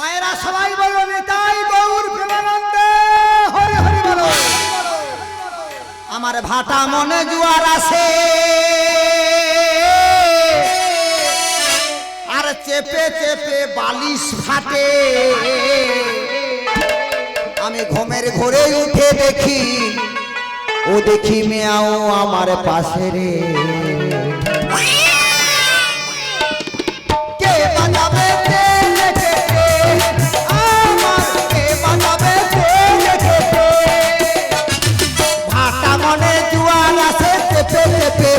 মায়েরা সবাই বলো, নিতাই গৌর প্রেমানন্দে। হরি হরি বলো। আমার ভাটা মনে জুয়ার আসে আর চেপে চেপে বালিশ ফাটে। আমি ঘুমের ঘরে উঠে দেখি, ও দেখি মেয়াও আমার পাশে রে। কে বাজাবে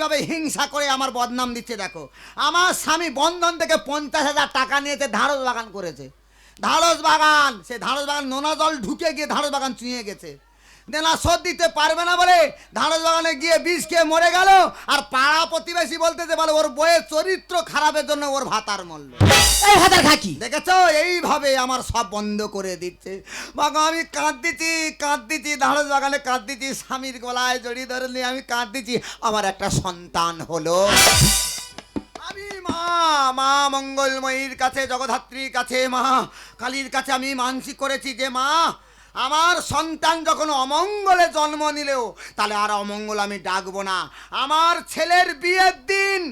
কীভাবে হিংসা করে আমার বদনাম দিচ্ছে দেখো। আমার স্বামী বন্ধন থেকে পঞ্চাশ হাজার টাকা নিয়েছে ধারস বাগান করেছে। ধারস বাগান, সে ধারস বাগান নোনা জল ঢুকে গিয়ে ধারস বাগান চুঁয়ে গেছে। দেনা শোধ দিতে পারবে না বলে ধারস বাগানে গিয়ে বিষ খেয়ে মরে গেল। আর পাড়া প্রতিবেশী বলতে যে বলে ওর বইয়ের চরিত্র খারাপের জন্য ওর ভাতার মূল্য। এই হাতার খাকি দেখেছ? এইভাবে আমার সব বন্ধ করে দিচ্ছে। বাবা আমি কাঁদতেছি কাঁদতেছি ধারস বাগানে কাঁদতেছি স্বামীর গলায় জড়িয়ে ধরে নিয়ে আমি কাঁদতেছি। আমার একটা সন্তান হলো। আমি মা মা মঙ্গলময়ীর কাছে জগধাত্রীর কাছে মা কালীর কাছে আমি মানসিক করেছি যে মা আমার সন্তান যখন অমঙ্গলে জন্ম নিলেও, তাহলে আর অমঙ্গল আমি ডাকবো না। আমার ছেলের বিয়ের দিন,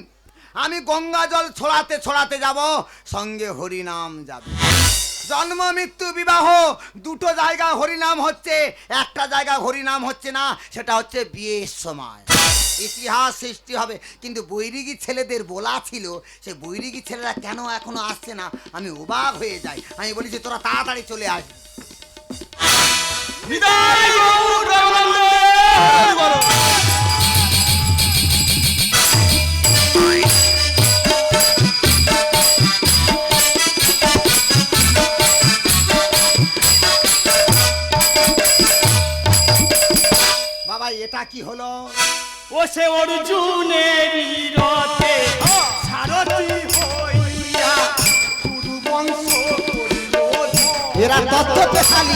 আমি গঙ্গা জল ছড়াতে ছড়াতে যাব, সঙ্গে হরিনাম যাবে। জন্ম, মৃত্যু, বিবাহ, দুটো জায়গা হরিনাম হচ্ছে, একটা জায়গা হরিনাম হচ্ছে না, সেটা হচ্ছে বিয়ের সময়। ইতিহাস সৃষ্টি হবে, কিন্তু বৈরিগী ছেলেদের বলা ছিল, সে বৈরিগী ছেলেরা কেন এখনও আসছে না? আমি অবাক হয়ে যাই। আমি বলি যে, তোরা তাড়াতাড়ি চলে আসবি বাবা এটা কি হলো? ও সে অর্জুনেরই রথে সারথি হইয়া পুরু বংশ এরা তত্ত্ব পেশালি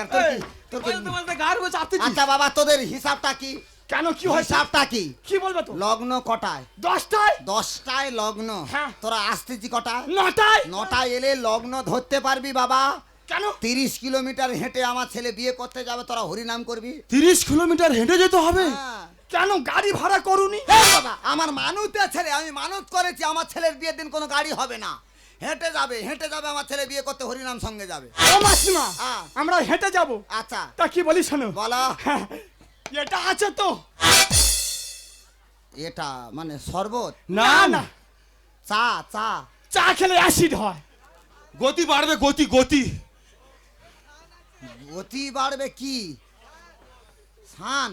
কেন তোর কি তোর কি আচ্ছা বাবা তোদের হিসাবটা কি? কেন কি হিসাবটা কি? কি বলবে তো? লগ্ন কটায়? দশটায়? দশটায় লগ্ন। হ্যাঁ। তোরা আসতেছি কটায়? নটায়? নটায় এলে লগ্ন ধরতে পারবি বাবা। কেন? তিরিশ কিলোমিটার হেঁটে আমার ছেলে বিয়ে করতে যাবে তোরা হরিনাম করবি। তিরিশ কিলোমিটার হেঁটে যেতে হবে? হ্যাঁ। কেন গাড়ি ভাড়া করুনি? আমার মানুষের ছেলে আমি মানত করেছি আমার ছেলের বিয়ের দিন কোনো গাড়ি হবে না। হেঁটে যাবে হেঁটে যাবে আমার ছেলে বিয়ে করতে হরিনাম সঙ্গে যাবে। ও মাসিমা হ্যাঁ। আমরা হেঁটে যাব। আচ্ছা। তা কি বলি শোনো? বলো। হ্যাঁ, এটা আছে তো। এটা মানে শরবত? না না চা চা। চা খেলে অ্যাসিড হয়। গতি বাড়বে গতি গতি। গতি বাড়বে কি? সান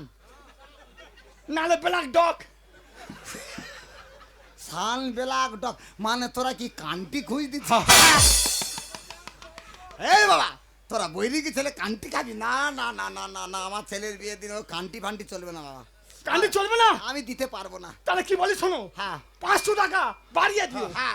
নালে ব্ল্যাক ডগ। সান বেলাক ডক মানে তোরা কি কান্টি খুঁজ দিচ্ছ এই বাবা তোরা বৈরিকি ছেলে কান্টি খাবি? না না না না না না আমার ছেলের বিয়ে দিন ও কান্টি ফান্টি চলবে না বাবা। কান্টি চলবে না? আমি দিতে পারব না। তাহলে কি বলি শোনো? হ্যাঁ। পাঁচশো টাকা বাড়িয়ে দিও। হ্যাঁ।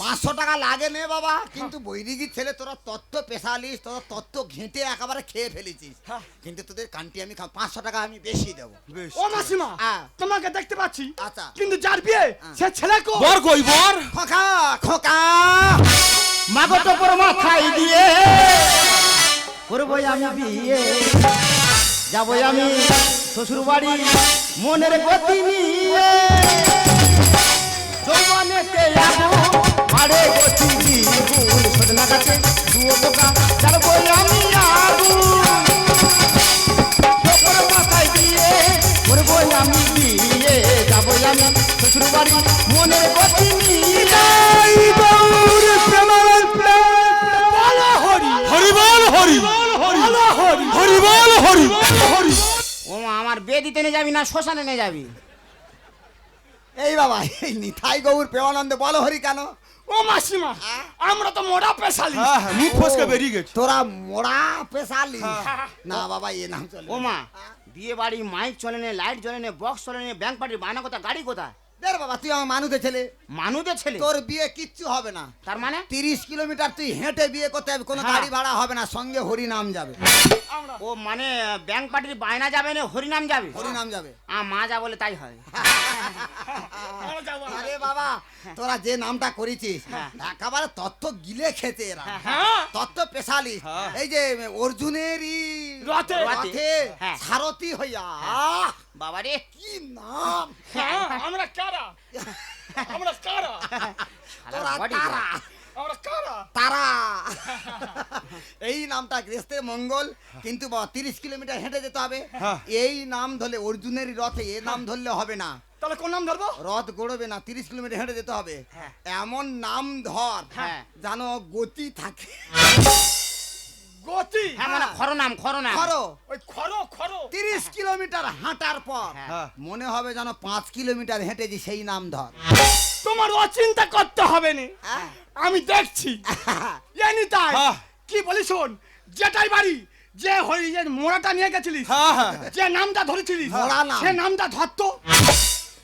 পাঁচশো টাকা লাগে নে বাবা। কিন্তু বৈদিকির ছেলে তোরা তত্ত্ব পেশালিস তোরা তত্ত্ব ঘেঁটে একেবারে খেয়ে ফেলেছিস। হ্যাঁ। কিন্তু তোদের কান্টি আমি পাঁচশো টাকা আমি বেশি দেবো। ও মাসিমা হ্যাঁ। তোমাকে দেখতে পাচ্ছি। আচ্ছা। কিন্তু যার বিয়ে। সে ছেলে কো? বর কই বর? খোকা খোকা। মাগো টপর মাথায় দিয়ে। করব আমি বিয়ে যাব আমি শ্বশুর বাড়ি মনের গতি নিয়ে। যৌবনেতে যাব আরে গতি দ্বিগুণ সজনা গাছে দুয়ো পোকা। আমি আগুন মাথায় দিয়ে করব আমি বিয়ে যাব আমি। শ্বশুর বাড়ি মনের গতি বলো হরি। হরিবল হরি। বলো হরি। হরি হরি। ও আমার বিয়ে দিতে নিয়ে যাবি না শ্মশানে নিয়ে যাবি? এই বাবা এই নিথাই গৌর প্রেমানন্দ বলো হরি কেন? ও মাসিমা আমরা তো মোড়া পেশালি। হ্যাঁ হ্যাঁ মুখ ফসকে বেরিয়ে গেছে। তোরা মোড়া পেশালি। না বাবা এ নাম চলে ও মা বিয়ে বাড়ি মাইক চলে নে লাইট চলে নে বক্স চলে নে ব্যাংক পার্টি বায়না কথা গাড়ি কোথা দেখ বাবা তুই আমার মানুষের ছেলে। মানুষের ছেলে? তোর বিয়ে কিচ্ছু হবে না। তার মানে? তিরিশ কিলোমিটার তুই হেঁটে বিয়ে করতে হবে কোনো হ্যাঁ। গাড়ি ভাড়া হবে না সঙ্গে হরি নাম যাবে ও মানে ব্যাংক পার্টির বায়না যাবে না হরিনাম যাবে? হরি নাম যাবে। আ মা যা বলে তাই হয়। আরে বাবা তোরা যে নামটা করেছিস হ্যাঁ। একেবারে তত্ত্ব গিলে খেতে এরা। হ্যাঁ। তত্ত্ব পেশালি। এই যে অর্জুনেরই রথে। রথে। সারথি হইয়া। বাবা রে কি নাম? হ্যাঁ আমরা কারা? আমরা কারা? তোরা তারা। আমরা কারা? তারা। এই নামটা গ্রেস্তে মঙ্গল কিন্তু তিরিশ কিলোমিটার হেঁটে যেতে হবে। হ্যাঁ। এই নাম ধরলে অর্জুনেরই রথে এ নাম ধরলে হবে না। তাহলে কোন নাম ধরবো? রথ গড়বে না তিরিশ কিলোমিটার হেঁটে যেতে হবে। এমন নাম ধর হ্যাঁ। যেন গতি থাকে। গতি হ্যাঁ মানে খর নাম খর নাম। করো ওই খরো খরো। তিরিশ কিলোমিটার হাঁটার পর হ্যাঁ। মনে হবে যেন পাঁচ কিলোমিটার হেঁটেছি সেই নাম ধর। তোমার অচিন্তা করতে হবে না। হ্যাঁ। আমি দেখছি। জানি তাই হ্যাঁ। কি বলি শোন যেটাই বাড়ি যে হই যে মোড়াটা নিয়ে গেছিলিস হ্যাঁ হ্যাঁ যে নামটা ধরেছিলিস সে নামটা ধরতো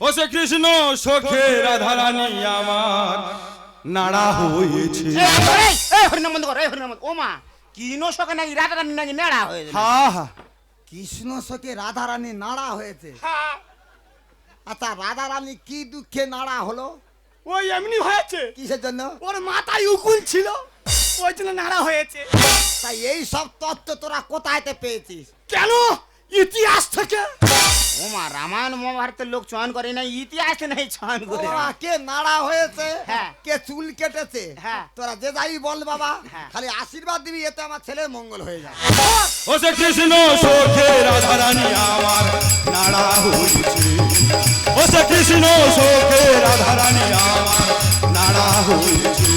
ও সে কৃষ্ণ সখে রাধারানী আমার নাড়া হয়েছে। এই হরিনাম বন্ধ কর এই হরিনাম ও মা। সকে নাকি রাধারানী রানি নাকি নেড়া হয়েছে? হ্যাঁ হ্যাঁ কৃষ্ণ শোকে রাধারানী নাড়া হয়েছে? হ্যাঁ আচ্ছা রাধারানী কি দুঃখে নাড়া হলো? ওই এমনি হয়েছে। কিসের জন্য? ওর মাথায় উকুল ছিল ওই জন্য নাড়া হয়েছে। তাই এই সব তত্ত্ব তোরা কোথায়তে পেয়েছিস? কেন? ইতিহাস থেকে? ও মা রামায়ণ মহাভারতের লোক চয়ন করে না ইতিহাসে নাই চয়ন করে। ওরা কে নাড়া হয়েছে? হ্যাঁ। কে চুল কেটেছে? হ্যাঁ। তোরা যে যাই বল বাবা হ্যাঁ। খালি আশীর্বাদ দিবি এতে আমার ছেলে মঙ্গল হয়ে যায় ও সে কৃষ্ণ সখে রাধারানী আমার নাড়া হয়েছে। ও সে কৃষ্ণ সখে রাধারানী আমার নাড়া হয়েছে।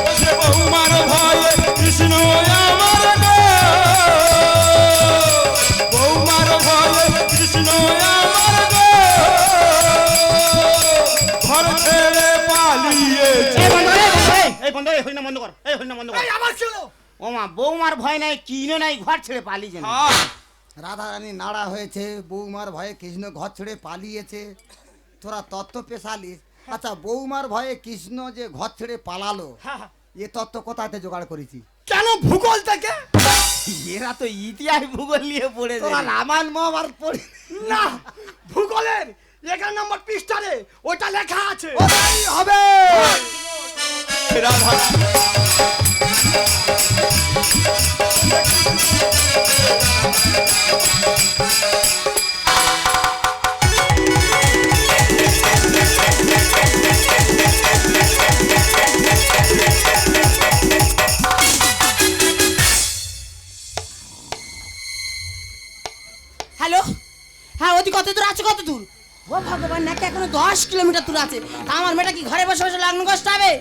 ও সে বৌমার ভয়ে কৃষ্ণ আমার বন্ধ এই হরিনাম বন্ধ কর। এই হরিনাম বন্ধ কর। এই আবার ছিল ও মা বৌমার ভয় নাই কিনো নাই ঘর ছেড়ে পালিয়ে যেন আহ রাধারানী নাড়া হয়েছে বৌমার ভয়ে কৃষ্ণ ঘর ছেড়ে পালিয়েছে। তোরা তত্ত্ব পেশালিস আচ্ছা বৌমার ভয়ে কৃষ্ণ যে ঘর ছেড়ে পালালো হ্যাঁ, এ তত্ত্ব কোথাতে জোগাড় করেছি? কেন ভূগোল থেকে? এরা তো ইতিহাস ভূগোল নিয়ে পড়ে তোরা রামায়ণ মহাভারত পড়ি না ভূগোলের এগারো নম্বর পৃষ্ঠারে ওটা লেখা আছে। হবে। হ্যালো? হ্যাঁ ওদি কত দূর আছে, কত দূর? ও ভগবান নাকি এখনও দশ কিলোমিটার দূর আছে। আমার মেয়েটা কি ঘরে বসে বসে লগ্ন কষ্ট হবে?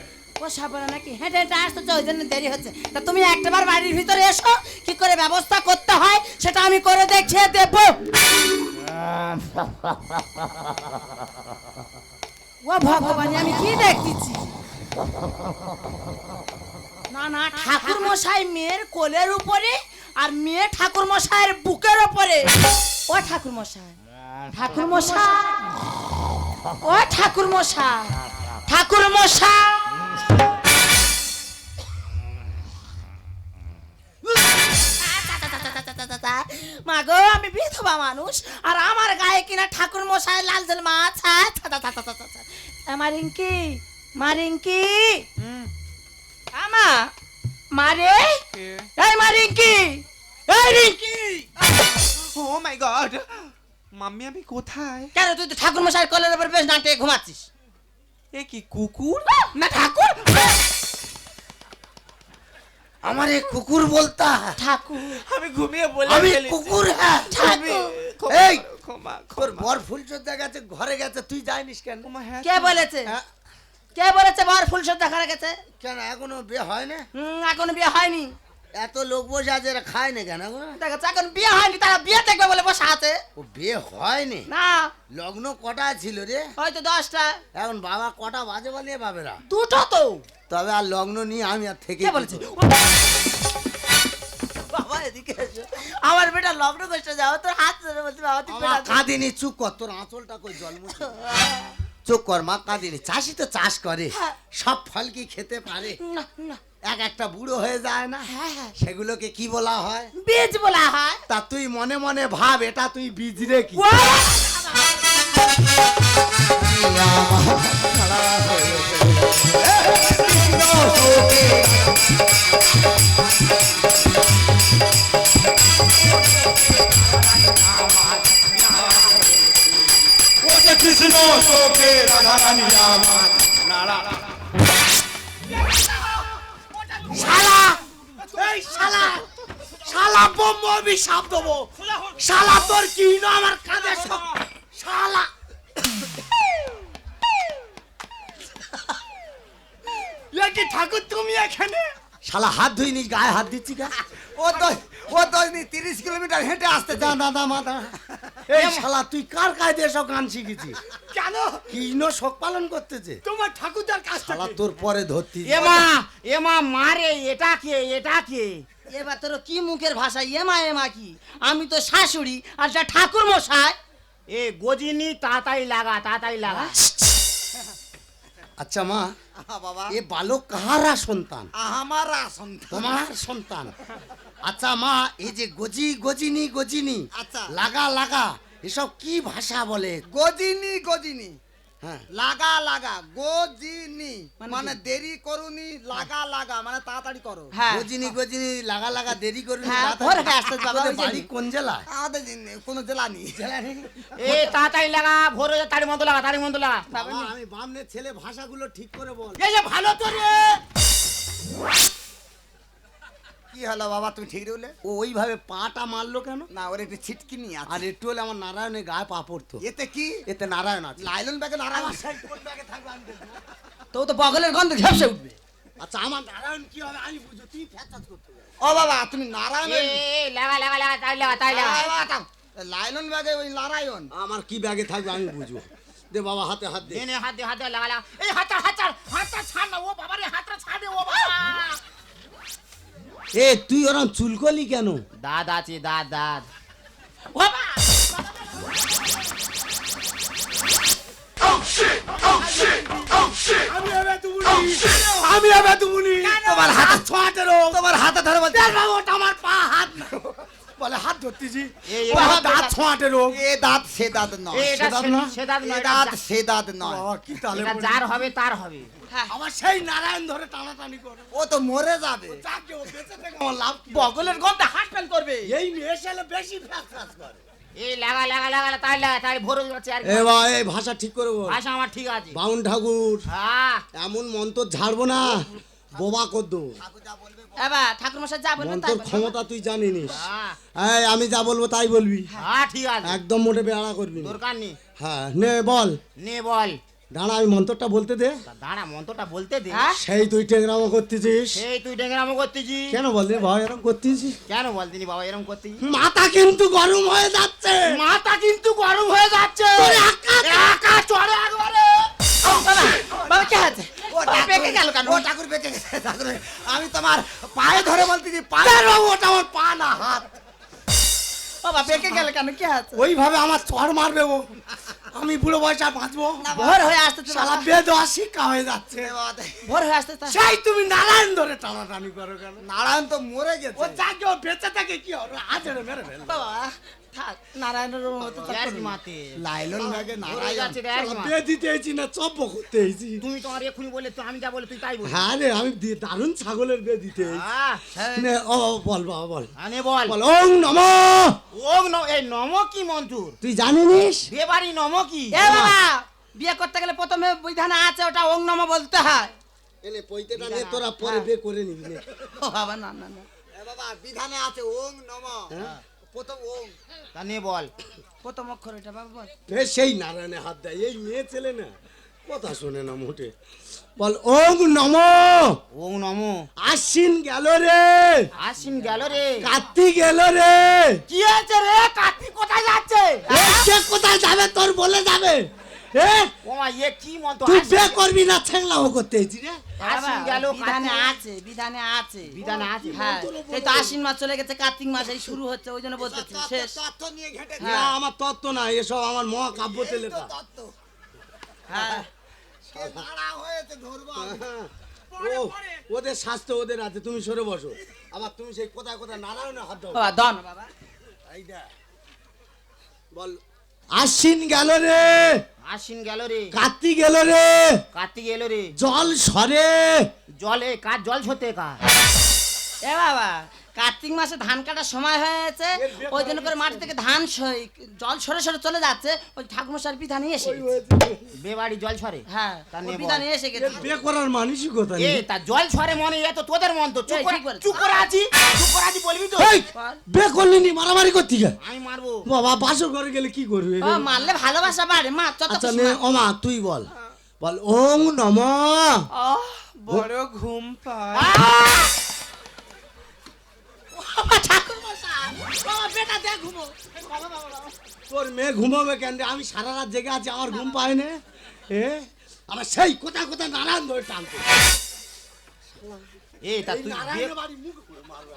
ও সাবরা নাকি? হেঁটে হেঁটে আসতে তো ওই জন্য দেরি হচ্ছে। তা তুমি একটাবার বাড়ির ভিতরে এসো, কি করে ব্যবস্থা করতে হয় সেটা আমি করে দেখিয়ে দেব। ও ভগবান, আমি কি দেখতেছি? না না ঠাকুর মশাই মেয়ের কোলের উপরে আর মেয়ে ঠাকুর মশাইয়ের বুকের উপরে। ও ঠাকুর মশাই ঠাকুর মশাই ও ঠাকুর মশাই ঠাকুর মশাই আমি মানুষ আর আমার গায়ে কিনা ঠাকুর মশাই লাল জল মাছ মারিঙ্কি মারিঙ্কি আমা মারে এই মা রিঙ্কি। এই Rinki. Oh my god. Mummy আমি কোথায়? কেন তুই তো ঠাকুর মশাই কলের উপর বেশ নাটে ঘুমাচ্ছিস? এ কি কুকুর? না ঠাকুর? আমার এই কুকুর বলতা। ঠাকুর। আমি ঘুমিয়ে বলে আমি কুকুর হ্যাঁ। ঠাকুর। এই! তোর বর ফুল চোদ্দা গেছে ঘরে গেছে তুই যাইনিস কেন? হ্যাঁ কে বলেছে? হ্যাঁ? কে বলেছে বর ফুল সজ্জা করে গেছে? কেন এখনও বিয়ে হয় না হুম, এখনও বিয়ে হয়নি। এত লোক বসে আছে এরা খায় না কেন এখনও? দেখা যাচ্ছে এখন বিয়ে হয়নি তারা বিয়ে দেখবে বলে বসে আছে। ও বিয়ে হয়নি? না। লগ্ন কটা ছিল রে? হয়তো দশটা। এখন বাবা কটা বাজে বলে বাবেরা দুটো তো। তবে আর লগ্ন নিয়ে আমি আর থেকে বলেছে বাবা এদিকে এসো আমার বেটা লগ্ন করতে যাও তোর হাত ধরে বলতে বাবা তুই আমার কাঁদিনি চুপ কর তোর আঁচলটা কই জল মুছে চুপ কর মা কাঁদিনি চাষি তো চাষ করে হ্যাঁ। সব ফল কি খেতে পারে না না এক একটা বুড়ো হয়ে যায় না হ্যাঁ হ্যাঁ সেগুলোকে কি বলা হয় বীজ বলা হয় তা তুই মনে মনে ভাব এটা তুই বীজ রে কি কৃষ্ণ শোকে রাধারানী আমার ধুইনি গায়ে হাত দিচ্ছি কা ও তো ও তো তিরিশ কিলোমিটার হেঁটে আসতে যা দাদা মাদা এই শালা তুই কার কায়দে এসব গান শিখেছিস? কেন? কি শোক পালন করতেছে। তোমার ঠাকুরদার কাছ শালা তোর পরে ধরতি। এমা এমা মারে এটা কে এটা কে? এবার তোর কি মুখের ভাষা? এ মা এ মা কি? আমি তো শাশুড়ি আর যা ঠাকুর মশাই এ গজিনি তাড়াতাড়ি লাগা তাড়াতাড়ি লাগা। আচ্ছা মা বাবা। এ বালক কাহারা সন্তান? আমারা সন্তান। তোমার সন্তান। আচ্ছা মা এই যে গজি গজিনি গজিনি আচ্ছা। লাগা লাগা এসব কি ভাষা বলে? গজিনি গজিনি। লাগা লাগা গজিনি। মানে মানে দেরি করুনি লাগা লাগা মানে তাড়াতাড়ি করো। হ্যাঁ। গজিনি গজিনি লাগা লাগা দেরি করবি হ্যাঁ, তাড়াতাড়ি। ভোর হয়ে আসতে তোদের বাড়ি কোন জেলা? আমাদের জিন- কোনো জেলা নেই। এ তাড়াতাড়ি লাগা ভোর হয়ে তাড়ি মতো লাগা তাড়ি মতো লাগা। আমি বামনের ছেলে ভাষাগুলো ঠিক করে বল। এই যে ভালো তো রে। কি হলো বাবা তুমি ঠিক রইলে? ও ওইভাবে পাটা মারলো কেন? না ওর একটু ছিটকি নিয়ে আছে। আর একটু হলে আমার নারায়ণের গায়ে পা পড়তো। এতে কি? এতে নারায়ণ আছে। লাইলন ব্যাগে নারায়ণ তো ও তো বগলের গন্ধ ঘেপসে উঠবে। আচ্ছা আমার নারায়ণ কি হবে আমি বুঝো তুই ফ্যাচাত করতে ও বাবা তুমি এ নারায়ণের লাগা লাগা লাগা তাড়ি লাগা তাড়ি লাগা লাইলন ব্যাগে ওই নারায়ণ। আমার কি ব্যাগে থাকবে আমি বুঝব। দে বাবা হাতে হাত দে। হাত দে হাত দে লাগা লাগা এই হাতটা হাতটা হাতটা ছাড় না ও বাবা রে হাতটা ছাড় দে ও বাবা। এ তুই ওরম চুলকলি কেন? দাদ আছে দাদ দাদ আমি এবে তুমুনি আমি এবে তুমুনি তোমার হাতে ছোঁয়াতে রো তোমার হাতে ধরে বলতে আমার পা হাত। না বলে হাত ধরতেছি। দাঁত ছোঁয়াটে রোগ। এ দাঁত সে দাঁত নয়। সে- দাঁত নয়, দাঁত সে দাঁত নয়। কি এটা যার হবে তার হবে। আমার সেই নারায়ণ ধরে টানাটানি করে। ও তো মরে যাবে। যাকে ও বেঁচে থেকে আমার লাভ কি? বগলের গন্ধে হাট ফেল করবে। এই মেয়ে ছেলে বেশি ফ্যাস করে। এই লাগা লাগা লাগা তাড়ি লাগা তাড়ি ভোর যাচ্ছে আর এ বা এই ভাষা ঠিক করে ভাষা আমার ঠিক আছে। বাউন ঠাকুর হ্যাঁ। এমন মন্ত্র ঝাড়বো না। বোবা কদ্দ এবার ঠাকুর মশাই যা বলবেন তাই মন্ত্রর ক্ষমতা তুই জানিনিস। হ্যাঁ। এই আমি যা বলব তাই বলবি। হ্যাঁ ঠিক আছে। একদম মোটে বেড়া করবি দরকার নেই। হ্যাঁ নে বল। নে বল। দাঁড়া আমি মন্ত্রটা বলতে দে। দাঁড়া মন্ত্রটা বলতে দে। হ্যাঁ? সেই তুই টেংরামো করতেছিস। সেই তুই কেন এরকম করতেছিস? কেন বলতিনি বাবা এরকম করতেছি মাথা কিন্তু গরম হয়ে যাচ্ছে। মাথা কিন্তু গরম হয়ে যাচ্ছে। একা চড়ে একবারে বাবা বাবা কে আছে? ও গেল কেন? ও ঠাকুর বেঁচে গেছে ঠাকুর। আমি তোমার পায়ে ধরে বলতেছি পায়ে ওটা আমার পা না হাত। বাবা পেকে গেল কেন? কে আছে? ওইভাবে আমার চড় মারবে ও। আমি বুড়ো বয়সে বাঁচবো। ভোর হয়ে আসতে বাবা। বেদোয়া শিক্ষা হয়ে যাচ্ছে। ভোর হয়ে আসতে সেই তুমি নারায়ণ ধরে টানাটানি করো কেন? নারায়ণ তো মরে ও গেছে যাকে ও বেঁচে থাকে কি হবে? আজরে মেরে ফেলবে বাবা থাক নারায়ণের মতো মাতে। লাইলন নারায়ণ। দিতে না চপ করতে তুমি তো আর এক্ষুনি বলে তো আমি যা বলে তুই তাই বল হ্যাঁ রে আমি দারুণ ছাগলের বিয়ে দিতে এসেছি ও বল বাবা বল। আনে বল। বল ওং নম! এই নম কি মন্ত্র? তুই জানিস বিয়ে বাড়ি নম কি? এ বাবা! বিয়ে করতে গেলে প্রথমে বিধানে আছে ওটা ওং নম বলতে হয়। নে তোরা পরে বিয়ে করে নিবি নে। বাবা না না না। বাবা বিধানে আছে ওং নম। প্রথম ওং। তা নে বল। প্রথম অক্ষর এটা বাবা বল। এ সেই নারায়ণে হাত দেয় এই মেয়ে ছেলে না। কথা শোনে না মোটে। বল ওং নম। ওং নম। আশ্বিন গেল রে। আসিন গেল রে। কার্তিক গেল রে। কি হয়েছে রে? কার্তিক কোথায় যাচ্ছে? এ, কোথায় যাবে? তোর বলে যাবে। এ ও মা এ কি মন্ত্র? তুই করবি না ছেংলাও করতে রে। আসিন গেল বিধানে কার্তিক আছে বিধানে আছে। বিধানে আছে? হ্যাঁ এই তো আশ্বিন মাস চলে গেছে কার্তিক মাস এই শুরু হচ্ছে ওই জন্য বলতেছি শেষ। তত্ত্ব না আমার তত্ত্ব না এসব আমার মহাকাব্যতে লেখা হ্যাঁ। ও ওদের স্বাস্থ্য ওদের আছে তুমি সরে বসো। আবার তুমি সেই কোথায় কোথায় নারায়ণে হাত দাও বাবা দন বাবা। বল। আশ্বিন গেল রে! আসিন গেল রে। কার্তিক এলো রে। কার্তিক এলো রে। জল সরে। জলে কার জল সতে কার? এ বাবা কার্তিক মাসে ধান কাটার সময় হয়েছে ওই জন্য করে মাটি থেকে ধান জল সরে সরে চলে যাচ্ছে ওই ঠাকুমশার বিধানে এসে গেছে। বে বাড়ি জল ছড়ে হ্যাঁ তা ওই নিয়ে। এসে গেছে। বিয়ে করার মানুষই কোথায়? এ তা জল ছড়ে মনে এ তো তোদের মন তো। চুপ করে চুপ করে আছি চুপ করে আছি বলবি তো। এই, বিয়ে করলি নি মারামারি করতি কে? আমি মারবো। বাবা বাসর ঘরে গেলে কি করবি? ও মারলে ভালোবাসা বাড়ে মা যত আচ্ছা নে মা। ওমা তুই বল। বল ওং নম। আহ বড় ঘুম পায়। তোর মেয়ে ঘুমাবে কেন আমি সারা রাত জেগে আছি আমার ঘুম পায় না। এ? আমার সেই কোথায় কোথায় নারায়ণ ধরে টানতো। এ তা তুই বিয়ে নারায়ণের বাড়ি মুখ করে মারবে।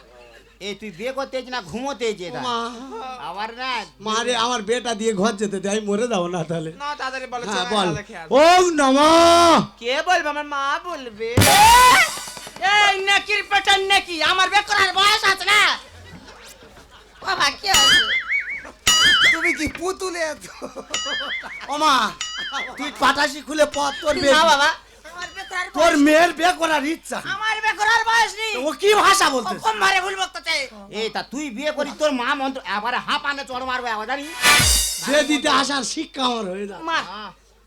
এ তুই বিয়ে করতে না ঘুমোতে? মা। আবার না মা রে আমার বেটা দিয়ে ঘর যেতে দে আমি মরে যাব না তাহলে। না তাড়াতাড়ি বলো হ্যাঁ বল। ওং নম। কে বলবে? আমার মা বলবে। এই নাকির পেটার নাকি আমার বের করার বয়স আছে না? বাবা কি আছে তুমি কি পুতুলে ওমা তুই পাটাশি খুলে পথ তোর না বে- বাবা করার তোর বয়স- মেয়ের বিয়ে করার ইচ্ছা আমার বের করার বয়স নেই। ও কি ভাষা বলতে কম মারে ভুল বকতেছে। এ তা তুই বিয়ে করিস তোর মা মন্ত্র আবার হাঁপ আনে চড় মারবে আবার জানি বিয়ে দিতে আসার শিক্ষা আমার হয়ে যায় মা।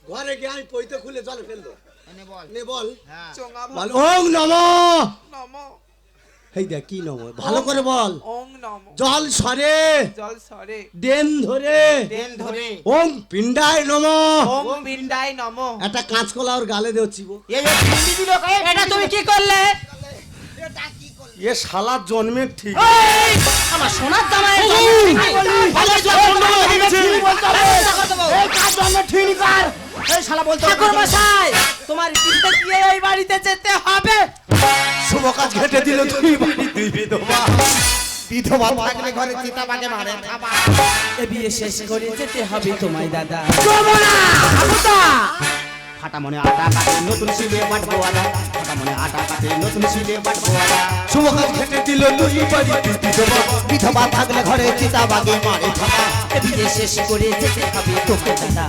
ঘরে গিয়ে আমি পইতে খুলে জলে ফেলল নে বল। হ্যাঁ। বল। ওং নম। নম। এই দেখ কি নম? ভালো করে বল। ওং নম। জল সরে। জল সরে। ডেন ধরে। ট্রেন ধরে। ওং পিণ্ডায় নম। ওং নম। একটা কাঁচকলা ওর গালে দেও চিবো এই যে দিল এটা তুমি কি করলে? এ শালা জন্মের ঠিক। আমার সোনার জামাই এই শালা বলতো ঠাকুর মশাই তোমার বিদ্যে দিয়ে ওই বাড়িতে যেতে হবে। শুভ কাজ ঘেটে দিল তুই বাড়ি? তুই বিধবা বিধবা থাকলে ঘরে চিতা বাগে মারে এ বিয়ে শেষ করে যেতে হবে তোমায় দাদা। ফাটা মনে আটা কাটে নতুন শিলে বাটবো আদা ফাটা মনে আটা কাটে নতুন শিলে বাটবো আদা শুভ কাজ ঘেটে দিল তুই বাড়ি? তুই বিধবা। বিধবা থাকলে ঘরে চিতা বাগে মারে থাবা এ বিয়ে শেষ করে যেতে হবে তোকে দাদা।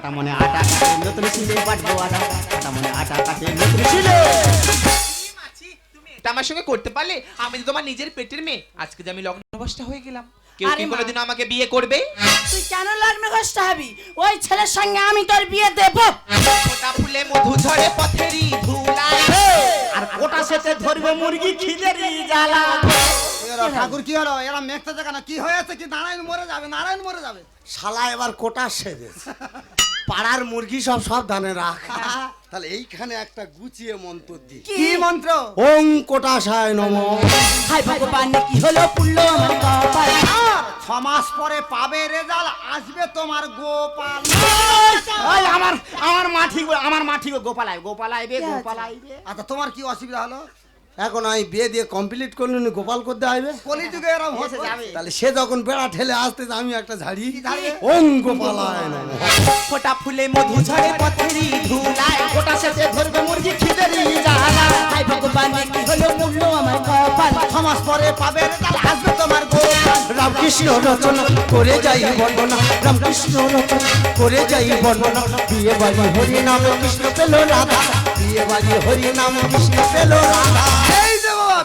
ফাটা মনে আটা কাটে নতুন শিলে বাটবো আদা ফাটা মনে আটা কাটে নতুন শিলে। এটা আমার সঙ্গে করতে পারলে? আমি তো তোমার নিজের পেটের মেয়ে। আজকে যে আমি লগ্ন হয়ে গেলাম। কেউ কি কোনোদিন আমাকে বিয়ে করবে? তুই কেন লগ্ন কষ্ট হবি? ওই ছেলের সঙ্গে আমি তোর বিয়ে দেবো। ফোটা ফুলে মধু ঝরে ধুলায় আর কোটা সেতে ধরবে মুরগি খিদেরি জ্বালা। ঠাকুর কি হলো? এরা মেঘতে দেখা না? কি হয়েছে কি? নারায়ণ মরে যাবে নারায়ণ মরে যাবে। শালা এবার কোটা সেরেছে পাড়ার মুরগি সব সব ধানে রাখ তাহলে এইখানে একটা গুছিয়ে মন্ত্র দি। কি? মন্ত্র? ওং কোটাশায় নম। হাই ভগবান কি হলো পুল্লো ছ মাস পরে পাবে রেজাল্ট আসবে তোমার গোপাল। ওই আমার আমার মাঠি আমার মাঠি গোপাল আইবে গোপাল আইবে গোপাল আইবে। আচ্ছা তোমার কি অসুবিধা হলো? এখন আমি বিয়ে দিয়ে কমপ্লিট করলি নি গোপাল করতে আসবে? কলিযুগে যাবে। তাহলে সে যখন বেড়া ঠেলে আসতে আমি একটা ঝাড়ি। ঝাড়ি? ওং গোপালায় ফোটা ফুলে মধু ঝরে পথেরই ধুলায় কোটা সেতে ধরবে মুরগি খিদেরি হাই ভগবান কি হলো পুল্লো আমার কপাল? ছ মাস পরে পাবে আসবে তোমার রামকৃষ্ণ রচনা করে যাই বর্ণনা রামকৃষ্ণ রচনা করে যাই বর্ণনা বিয়ে বাড়ি হরি নাম কৃষ্ণ পেল রাধা। বিয়ে বাড়ি হরি নাম কৃষ্ণ পেল রাধা।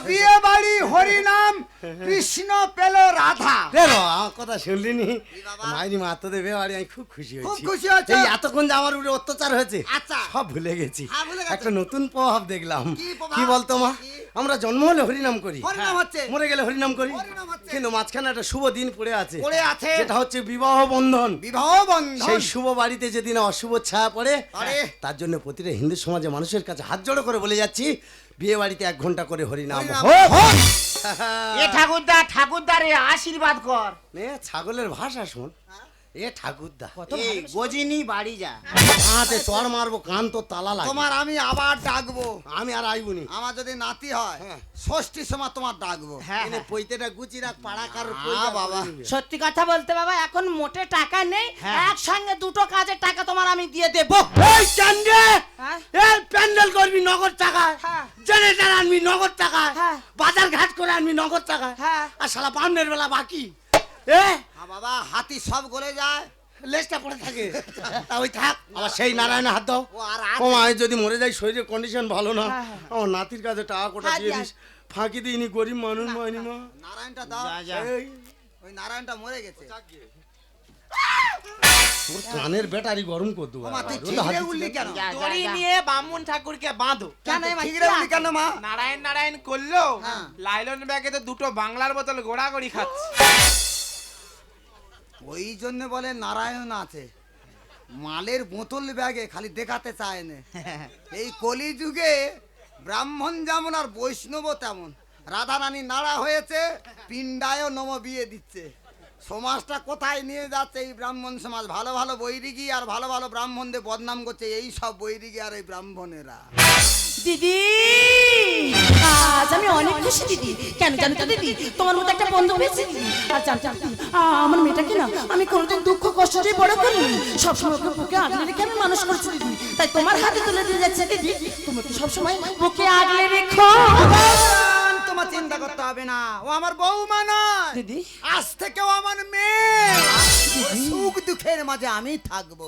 বিয়ে বাড়ি হরিনাম কৃষ্ণ পেল রাধা। রে আমার কথা শুনলি নি মাইরি মা তোদের বিয়ে বাড়ি আমি খুব খুশি খুব খুশি হয়েছো? এতক্ষণ যে আমার উপরে অত্যাচার হয়েছে আচ্ছা। সব ভুলে গেছি। হ্যাঁ। একটা নতুন প্রভাব দেখলাম। কি বলতো মা? আমরা জন্ম হলে হরিনাম করি। মরে গেলে হরিনাম করি। কিন্তু মাঝখানে একটা শুভ দিন পড়ে আছে। পড়ে আছে। যেটা হচ্ছে বিবাহ বন্ধন। বিবাহ বন্ধন। সেই শুভ বাড়িতে যেদিন অশুভ ছায়া পড়ে তার জন্য প্রতিটা হিন্দু সমাজে মানুষের কাছে হাত জোড়ো করে বলে যাচ্ছি বিয়ে বাড়িতে এক ঘণ্টা করে হরিনাম। এ ঠাকুরদা ঠাকুরদারে আশীর্বাদ কর। নে ছাগলের ভাষা শোন। এ ঠাকুরদা এই গজিনি বাড়ি যা। হাতে চড় মারবো কান তো তালা লাগে তোমার আমি আবার ডাকবো। আমি আর আইবুনি আমার যদি নাতি হয় হ্যাঁ। ষষ্ঠীর সময় তোমার ডাকবো। হ্যাঁ এনে পৈতেটা গুচি রাখ পাড়া কার হ্যাঁ, বাবা। সত্যি কথা বলতে বাবা এখন মোটে টাকা নেই। হ্যাঁ। একসঙ্গে দুটো কাজের টাকা তোমার আমি দিয়ে দেবো। এই চান্দে! হ্যাঁ? এই প্যান্ডেল করবি নগদ টাকায় হ্যাঁ। জেনারেটর আনবি নগদ হ্যাঁ। বাজার ঘাট করে আনবি নগদ হ্যাঁ। আর শালা পাউন্ডের বেলা বাকি। এ হ্যাঁ বাবা হাতি সব গলে যায়। লেজটা পড়ে থাকে। তা ওই থাক আবার সেই নারায়ণে হাত দাও। ও আর আছে। ও আমি যদি মরে যাই শরীরের কন্ডিশন ভালো না। হ্যাঁ, হ্যাঁ। আমার নাতির কাছে টাকা কোটা দিয়ে দিস। ফাঁকি দিইনি গরিব মানুষ মাইনি মা। নারায়ণটা দাও। এই, ওই নারায়ণটা মরে গেছে। তোর কানের ব্যাটারি গরম কর দেবো মা তুই আবার। ঠিকরে উঠলি কেন? যা, যা, দড়ি যা। নিয়ে বামুন ঠাকুরকে বাঁধো। কেন এ মা, ঠিকরে উঠলি কেন মা? নারায়ণ নারায়ণ করল। হ্যাঁ। লাইলন ব্যাগে তো দুটো বাংলার বোতল গোড়াগড়ি খাচ্ছে। ওই জন্য বলে নারায়ণ আছে। মালের বোতল ব্যাগে খালি দেখাতে চায় না। এই কলি যুগে ব্রাহ্মণ যেমন আর বৈষ্ণব তেমন। রাধা রানী নাড়া হয়েছে, পিণ্ডায়ও নম বিয়ে দিচ্ছে। সমাজটা কোথায় নিয়ে যাচ্ছে এই ব্রাহ্মণ সমাজ? ভালো ভালো বৈরিগি আর ভালো ভালো ব্রাহ্মণদের বদনাম করছে এই সব বৈরিগি আর এই ব্রাহ্মণেরা। দিদি! আজ আমি অনেক খুশি দিদি। কেন জানো তো দিদি? তোমার মতো একটা বন্ধু পেয়েছি। আর জানতে আমার মেয়েটাকে না আমি কোনোদিন দুঃখ কষ্ট বড় করিনি। সবসময় ওকে বুকে আগলে রেখে আমি মানুষ করছি দিদি। তাই তোমার হাতে তুলে দিয়ে যাচ্ছে দিদি। তুমি তো সবসময় বুকে আগলে রেখো। তোমার চিন্তা করতে হবে না। ও আমার বৌমা নয়। দিদি? আজ থেকে ও আমার মেয়ে। সুখ দুঃখের মাঝে আমি থাকব।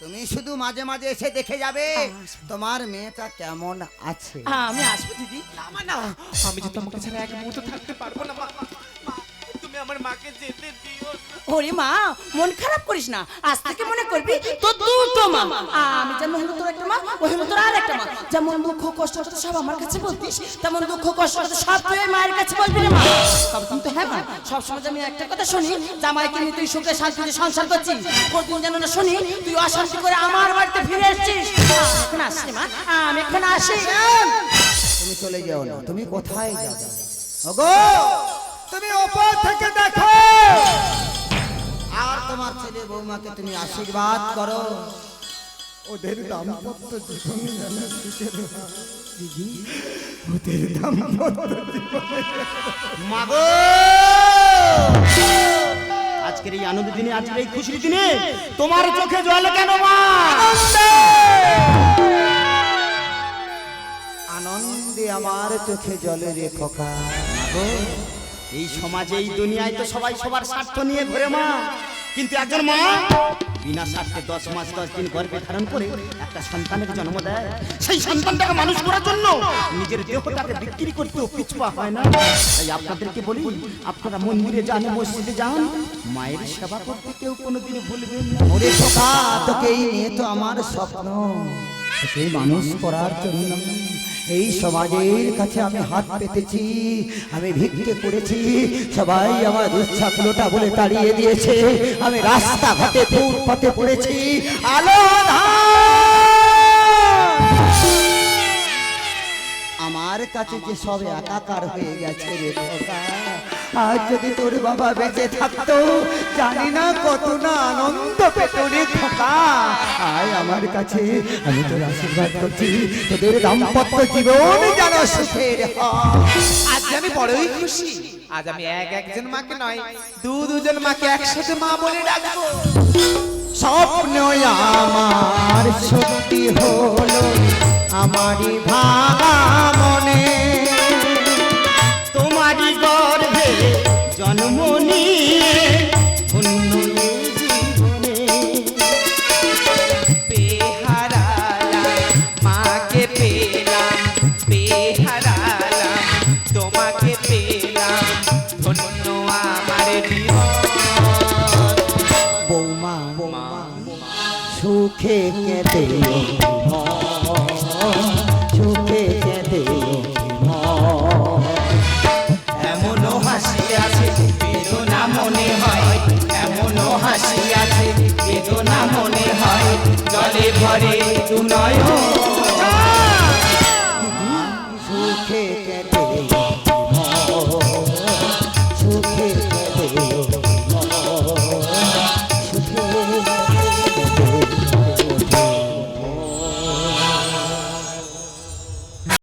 তুমি শুধু মাঝে মাঝে এসে দেখে যাবে তোমার মেয়েটা কেমন আছে। আমি আসব দিদি। না আমি যে তোমাকে ছাড়া এক মুহূর্ত থাকতে পারব না তুমি আমার মাকে যেতে দিও না। ওরে মা মন খারাপ করিস না। আজ থেকে মনে করবি তোর দুটো মা। আমি যেমন হলো তোর একটা মা ওই হলো তোর আর একটা মা। যেমন দুঃখ কষ্ট তো সব আমার কাছে বলতিস তেমন দুঃখ কষ্ট তো সব তুই মায়ের কাছে বলবি রে মা। তবে কিন্তু হ্যাঁ মা সবসময় যে আমি একটা কথা শুনি জামাইকে নিয়ে তুই সুখে শান্তিতে সংসার করছিস কোনদিন যেন না শুনি তুই অশান্তি করে আমার বাড়িতে ফিরে এসছিস। এখন আসছি মা আমি এখন আসি। তুমি চলে যাও না তুমি কোথায় যাবে? ওগো! তুমি ওপর থেকে দেখো। আর তোমার ছেলে বৌমাকে তুমি আশীর্বাদ করো। ওদের দাম্পত্য জীবন যেন সুখের। দিদি ওদের দাম্পত্য মাগো! আজকের এই আনন্দ দিনে আজকের এই খুশির দিনে তোমার চোখে জল কেন মা? আনন্দে! আমার চোখে জলে রে খোকা গো, এই সমাজে এই দুনিয়ায় তো সবাই সবার স্বার্থ নিয়ে ঘুরে মা। কিন্তু একজন মা বিনা স্বার্থে দশ মাস দশ দিন গর্ভে ধারণ করে একটা সন্তানের জন্ম দেয়। সেই সন্তানটাকে মানুষ করার জন্য নিজের দেহটাকে বিক্রি করতেও পিছপা হয় না। তাই আপনাদেরকে বলি আপনারা মন্দিরে যান মসজিদে যান মায়ের সেবা করতে কেউ কোনোদিন ভুলবেন না। ওরে তোকে এই নিয়ে তো আমার স্বপ্ন। তোকে মানুষ করার জন্য। এই সমাজের কাছে আমি হাত পেতেছি, আমি ভিক্ষে করেছি, সবাই আমার দুঃসাকুলোটা বলে তাড়িয়ে দিয়েছে। আমি রাস্তা ঘাটে ফুটপাতে পড়েছি। আলো আমার কাছে যে সব একাকার হয়ে গেছে রে আজ যদি তোর বাবা বেঁচে থাকতো জানি না কত না আনন্দ পেত রে খোকা। আয় আমার কাছে আমি তোর আশীর্বাদ করছি তোদের দাম্পত্য জীবন যেন সুখের আজ আমি বড়ই খুশি। আজ আমি এক একজন মাকে নয় দু দুজন মাকে একসাথে মা বলে ডাকবো। স্বপ্ন আমার সত্যি হলো আমারই ভাঙা মনে। জন্মনি অন্য জীবনে মাকে পেলাম বেহারালাম তোমাকে পেলাম ধন্য আমার বৌমা সুখে কেঁদে ভরে দু নয়ন